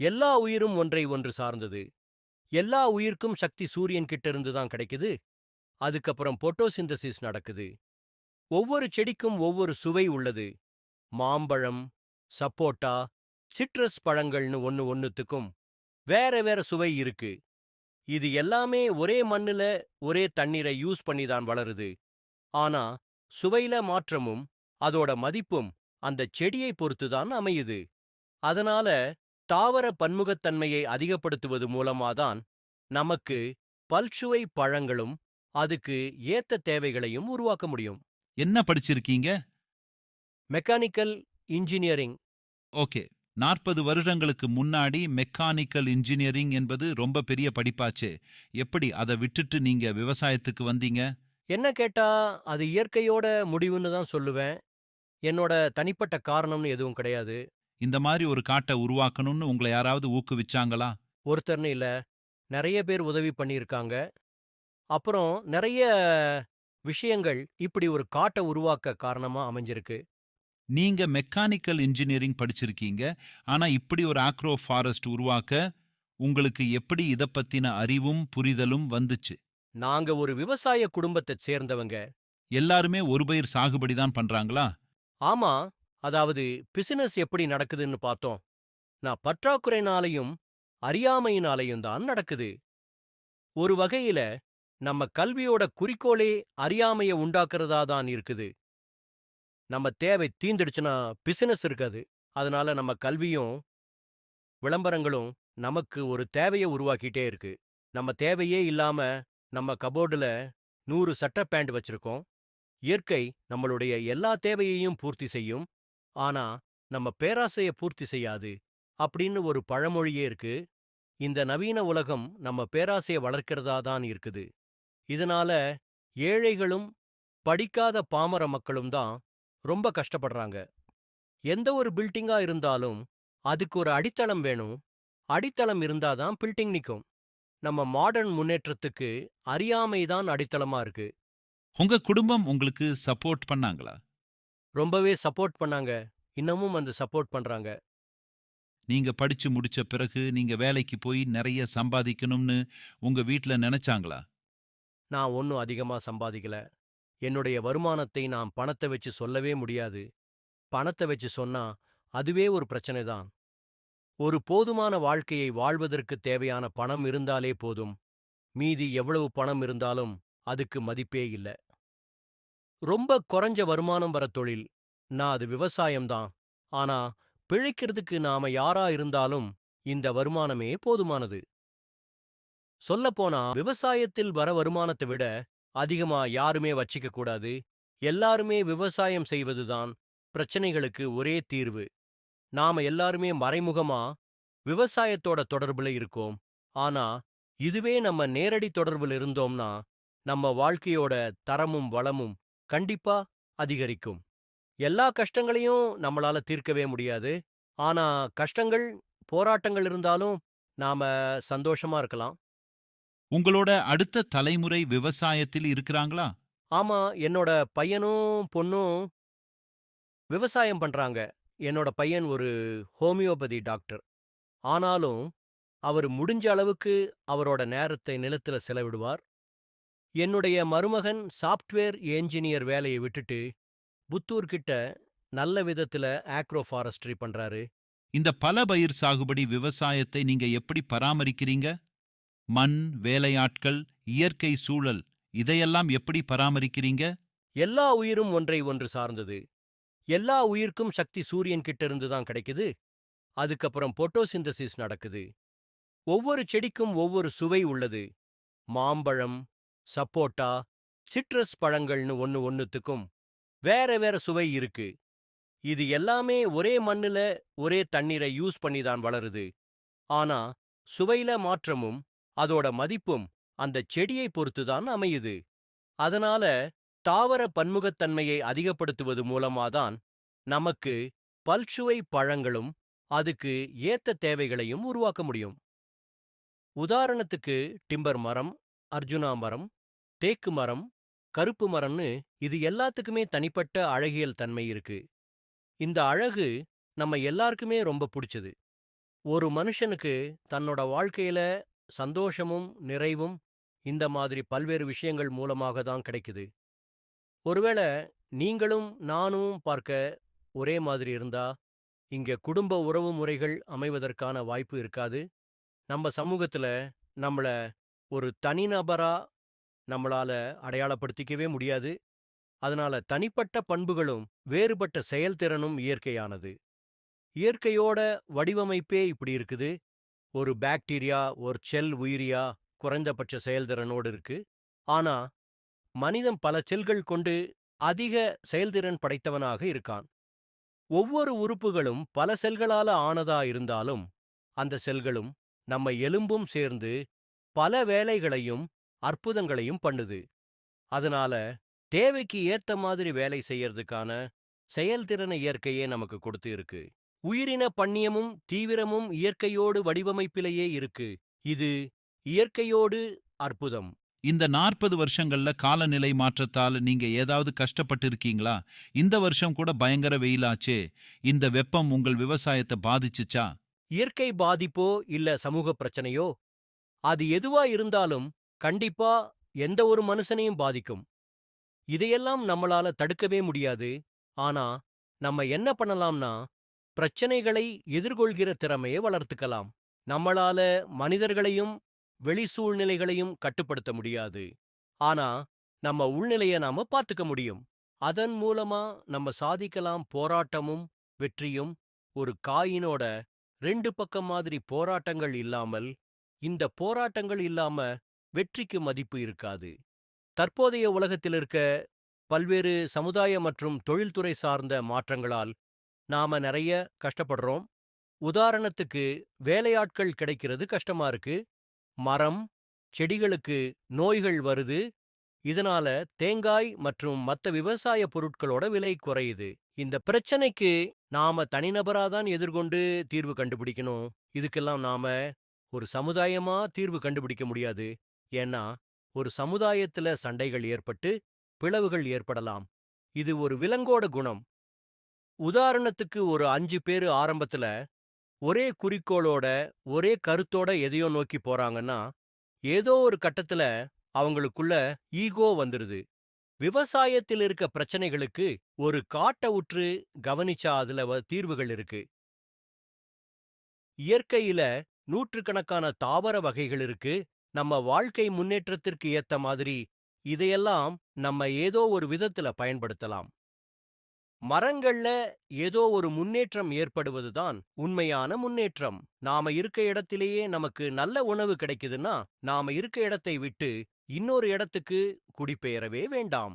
எல்லா உயிரும் ஒன்றை ஒன்று சார்ந்தது. எல்லா உயிர்க்கும் சக்தி சூரியன் கிட்ட இருந்து தான் கிடைக்குது. அதுக்கப்புறம் போட்டோசிந்தசிஸ் நடக்குது. ஒவ்வொரு செடிக்கும் ஒவ்வொரு சுவை உள்ளது. மாம்பழம் சப்போட்டா சிட்ரஸ் பழங்கள்னு ஒன்னு ஒன்னுத்துக்கும் வேற வேற சுவை இருக்கு. இது எல்லாமே ஒரே மண்ணுல ஒரே தண்ணீரை யூஸ் பண்ணி தான் வளருது. ஆனா சுவையில மாற்றமும் அதோட மதிப்பும் அந்த செடியை பொறுத்து தான் அமையுது. அதனால தாவர பன்முகத்தன்மையை அதிகப்படுத்துவது மூலமாதான் நமக்கு பல்சுவை பழங்களும் அதுக்கு ஏத்த தேவைகளையும் உருவாக்க முடியும். என்ன படிச்சிருக்கீங்க? Mechanical engineering okay. நாற்பது வருடங்களுக்கு முன்னாடி மெக்கானிக்கல் இன்ஜினியரிங் என்பது ரொம்ப பெரிய படிப்பாச்சே. எப்படி அதை விட்டுட்டு நீங்க விவசாயத்துக்கு வந்தீங்க? என்ன கேட்டா அது இயற்கையோட முடிவுன்னு தான் சொல்லுவேன். என்னோட தனிப்பட்ட காரணம்னு எதுவும் கிடையாது. இந்த மாதிரி ஒரு காட்டை உருவாக்கணும்னு உங்களை யாராவது ஊக்குவிச்சாங்களா? ஒருத்தர்னு இல்ல. நிறைய பேர் உதவி பண்ணியிருக்காங்க. அப்புறம் நிறைய விஷயங்கள் இப்படி ஒரு காட்டை உருவாக்க காரணமா அமைஞ்சிருக்கு. நீங்க மெக்கானிக்கல் இன்ஜினியரிங் படிச்சிருக்கீங்க. ஆனா இப்படி ஒரு ஆக்ரோ ஃபாரஸ்ட் உருவாக்க உங்களுக்கு எப்படி இத பத்தின அறிவும் புரிதலும் வந்துச்சு? நாங்க ஒரு விவசாய குடும்பத்தைச் சேர்ந்தவங்க. எல்லாருமே ஒரு பயிர் சாகுபடி தான் பண்றாங்களா? ஆமா. அதாவது பிசினஸ் எப்படி நடக்குதுன்னு பார்த்தோம். நான் பற்றாக்குறைனாலையும் அறியாமையினாலையும் தான் நடக்குது. ஒரு வகையில நம்ம கல்வியோட குறிக்கோளே அறியாமைய உண்டாக்குறதா தான் இருக்குது. நம்ம தேவை தீந்துடுச்சுன்னா பிசினஸ் இருக்காது. அதனால நம்ம கல்வியும் விளம்பரங்களும் நமக்கு ஒரு தேவையை உருவாக்கிட்டே இருக்கு. நம்ம தேவையே இல்லாம நம்ம கபோர்டுல நூறு சட்ட பேண்ட் வச்சிருக்கோம். இயற்கை நம்மளுடைய எல்லா தேவையையும் பூர்த்தி செய்யும். ஆனா நம்ம பேராசைய பூர்த்தி செய்யாது அப்படின்னு ஒரு பழமொழியே இருக்கு. இந்த நவீன உலகம் நம்ம பேராசைய வளர்க்கிறதா தான் இருக்குது. இதனால ஏழைகளும் படிக்காத பாமர மக்களும் தான் ரொம்ப கஷ்டப்படுறாங்க. எந்த ஒரு பில்டிங்கா இருந்தாலும் அதுக்கு ஒரு அடித்தளம் வேணும். அடித்தளம் இருந்தாதான் பில்டிங் நிற்கும் நம்ம மாடர்ன் முன்னேற்றத்துக்கு அறியாமை தான் அடித்தளமா இருக்கு. உங்க குடும்பம் உங்களுக்கு சப்போர்ட் பண்ணாங்களா? ரொம்பவே சப்போர்ட் பண்ணாங்க. இன்னமும் அந்த சப்போர்ட் பண்றாங்க. நீங்க படிச்சு முடிச்ச பிறகு நீங்க வேலைக்கு போய் நிறைய சம்பாதிக்கணும்னு உங்க வீட்ல நினைச்சாங்களா? நான் ஒன்றும் அதிகமா சம்பாதிக்கல. என்னுடைய வருமானத்தை நான் பணத்தை வச்சு சொல்லவே முடியாது. பணத்தை வச்சு சொன்னா அதுவே ஒரு பிரச்சனை தான். ஒரு போதுமான வாழ்க்கையை வாழ்வதற்கு தேவையான பணம் இருந்தாலே போதும். மீதி எவ்வளவு பணம் இருந்தாலும் அதுக்கு மதிப்பே இல்ல. ரொம்ப குறைஞ்ச வருமானம் வர தொழில். நான் அது விவசாயம்தான். ஆனா பிழைக்கிறதுக்கு நாம யாரா இருந்தாலும் இந்த வருமானமே போதுமானது. சொல்லப்போனா விவசாயத்தில் வர வருமானத்தை விட அதிகமா யாருமே வச்சிக்க கூடாது. எல்லாருமே விவசாயம் செய்வதுதான் பிரச்சனைகளுக்கு ஒரே தீர்வு. நாம எல்லாருமே மறைமுகமா விவசாயத்தோட தொடர்புல இருக்கோம். ஆனா இதுவே நம்ம நேரடி தொடர்புல இருந்தோம்னா நம்ம வாழ்க்கையோட தரமும் வளமும் கண்டிப்பா அதிகரிக்கும். எல்லா கஷ்டங்களையும் நம்மளால தீர்க்கவே முடியாது. ஆனா கஷ்டங்கள் போராட்டங்கள் இருந்தாலும் நாம சந்தோஷமா இருக்கலாம். உங்களோட அடுத்த தலைமுறை விவசாயத்தில் இருக்கிறாங்களா? ஆமா என்னோட பையனும் பொண்ணும் விவசாயம் பண்றாங்க. என்னோட பையன் ஒரு ஹோமியோபதி டாக்டர். ஆனாலும் அவர் முடிஞ்ச அளவுக்கு அவரோட நேரத்தை நிலத்துல செலவிடுவார். என்னுடைய மருமகன் சாஃப்ட்வேர் என்ஜினியர் வேலையை விட்டுட்டு புத்தூர் கிட்ட நல்ல விதத்துல ஆக்ரோ ஃபாரஸ்ட்ரி பண்றாரு. இந்த பல பயிர் சாகுபடி விவசாயத்தை நீங்க எப்படி பராமரிக்கிறீங்க? மண் வேலையாட்கள் இயற்கை சூழல் இதையெல்லாம் எப்படி பராமரிக்கிறீங்க? எல்லா உயிரும் ஒன்றை ஒன்று சார்ந்தது. எல்லா உயிர்க்கும் சக்தி சூரியன் கிட்ட இருந்து தான் கிடைக்குது. அதுக்கப்புறம் போட்டோசிந்தசிஸ் நடக்குது. ஒவ்வொரு செடிக்கும் ஒவ்வொரு சுவை உள்ளது. மாம்பழம் சப்போட்டா சிட்ரஸ் பழங்கள்னு ஒன்னு ஒன்னுத்துக்கும் வேற வேற சுவை இருக்கு. இது எல்லாமே ஒரே மண்ணுல ஒரே தண்ணீரை யூஸ் பண்ணி தான் வளருது. ஆனா சுவையில மாற்றமும் அதோட மதிப்பும் அந்த செடியை பொறுத்து தான் அமையுது. அதனால தாவர பன்முகத்தன்மையை அதிகப்படுத்துவது மூலமாதான் நமக்கு பல்சுவை பழங்களும் அதுக்கு ஏத்த தேவைகளையும் உருவாக்க முடியும். உதாரணத்துக்கு டிம்பர் மரம் அர்ஜுனா மரம் தேக்கு மரம் கருப்பு மரம்னு இது எல்லாத்துக்குமே தனிப்பட்ட அழகியல் தன்மை இருக்கு. இந்த அழகு நம்ம எல்லாருக்குமே ரொம்ப பிடிச்சது. ஒரு மனுஷனுக்கு தன்னோட வாழ்க்கையில சந்தோஷமும் நிறைவும் இந்த மாதிரி பல்வேறு விஷயங்கள் மூலமாக தான் கிடைக்குது. ஒருவேளை நீங்களும் நானும் பார்க்க ஒரே மாதிரி இருந்தா இங்க குடும்ப உறவு முறைகள் அமைவதற்கான வாய்ப்பு இருக்காது. நம்ம சமூகத்துல நம்மள ஒரு தனிநபரா நம்மளால அடையாளப்படுத்திக்கவே முடியாது. அதனால தனிப்பட்ட பண்புகளும் வேறுபட்ட செயல்திறனும் இயற்கையானது. இயற்கையோட வடிவமைப்பே இப்படி இருக்குது. ஒரு பாக்டீரியா ஒரு செல் உயிரியா குறைந்தபட்ச செயல்திறனோடு இருக்கு. ஆனா மனிதன் பல செல்கள் கொண்டு அதிக செயல்திறன் படைத்தவனாக இருக்கான். ஒவ்வொரு உறுப்புகளும் பல செல்களால ஆனதா இருந்தாலும் அந்த செல்களும் நம்ம எலும்பும் சேர்ந்து பல வேலைகளையும் அற்புதங்களையும் பண்ணுது. அதனால தேவைக்கு ஏத்த மாதிரி வேலை செய்யறதுக்கான செயல்திறனை இயற்கையே நமக்கு கொடுத்து இருக்கு. உயிரின பண்ணியமும் தீவிரமும் இயற்கையோடு வடிவமைப்பிலேயே இருக்கு. இது இயற்கையோடு அற்புதம். இந்த நாற்பது வருஷங்கள்ல காலநிலை மாற்றத்தால் நீங்க ஏதாவது கஷ்டப்பட்டு இருக்கீங்களா இந்த வருஷம் கூட பயங்கர வெயிலாச்சே. இந்த வெப்பம் உங்கள் விவசாயத்தை பாதிச்சுச்சா? இயற்கை பாதிப்போ இல்ல சமூக பிரச்சனையோ? அது எதுவா இருந்தாலும் கண்டிப்பா எந்த ஒரு மனுஷனையும் பாதிக்கும். இதையெல்லாம் நம்மளால தடுக்கவே முடியாது. ஆனா நம்ம என்ன பண்ணலாம்னா பிரச்சனைகளை எதிர்கொள்கிற திறமையை வளர்த்துக்கலாம். நம்மளால மனிதர்களையும் வெளி சூழ்நிலைகளையும் கட்டுப்படுத்த முடியாது. ஆனா நம்ம உள்நிலைய நாம பாத்துக்க முடியும். அதன் மூலமா நம்ம சாதிக்கலாம் போராட்டமும் வெற்றியும். ஒரு காயினோட ரெண்டு பக்கம் மாதிரி போராட்டங்கள் இல்லாமல் இந்த போராட்டங்கள் இல்லாம வெற்றிக்கு மதிப்பு இருக்காது. தற்போதைய உலகத்தில் இருக்க பல்வேறு சமுதாய மற்றும் தொழில்துறை சார்ந்த மாற்றங்களால் நாம நிறைய கஷ்டப்படுறோம். உதாரணத்துக்கு வேலையாட்கள் கிடைக்கிறது கஷ்டமா இருக்கு. மரம் செடிகளுக்கு நோய்கள் வருது. இதனால தேங்காய் மற்றும் மத்த விவசாய பொருட்களோட விலை குறையுது. இந்த பிரச்சனைக்கு நாம தனிநபரா தான் எதிர்கொண்டு தீர்வு கண்டுபிடிக்கணும். இதுக்கெல்லாம் நாம ஒரு சமுதாயமா தீர்வு கண்டுபிடிக்க முடியாது. ஏன்னா ஒரு சமுதாயத்துல சண்டைகள் ஏற்பட்டு பிளவுகள் ஏற்படலாம். இது ஒரு விலங்கோட குணம். உதாரணத்துக்கு ஒரு அஞ்சு பேரு ஆரம்பத்துல ஒரே குறிக்கோளோட ஒரே கருத்தோட எதையோ நோக்கி போறாங்கன்னா ஏதோ ஒரு கட்டத்துல அவங்களுக்குள்ள ஈகோ வந்துருது. விவசாயத்தில் இருக்க பிரச்சனைகளுக்கு ஒரு காட்ட உற்று கவனிச்சா அதுல வ- தீர்வுகள் இருக்கு. இயற்கையில நூற்றுக்கணக்கான தாவர வகைகள் இருக்கு. நம்ம வாழ்க்கை முன்னேற்றத்திற்கு ஏத்த மாதிரி இதையெல்லாம் நம்ம ஏதோ ஒரு விதத்துல பயன்படுத்தலாம். மரங்கள்ல ஏதோ ஒரு முன்னேற்றம் ஏற்படுவதுதான் உண்மையான முன்னேற்றம். நாம இருக்க இடத்திலேயே நமக்கு நல்ல உணவு கிடைக்குதுன்னா நாம இருக்க இடத்தை விட்டு இன்னொரு இடத்துக்கு குடிபெயரவே வேண்டாம்.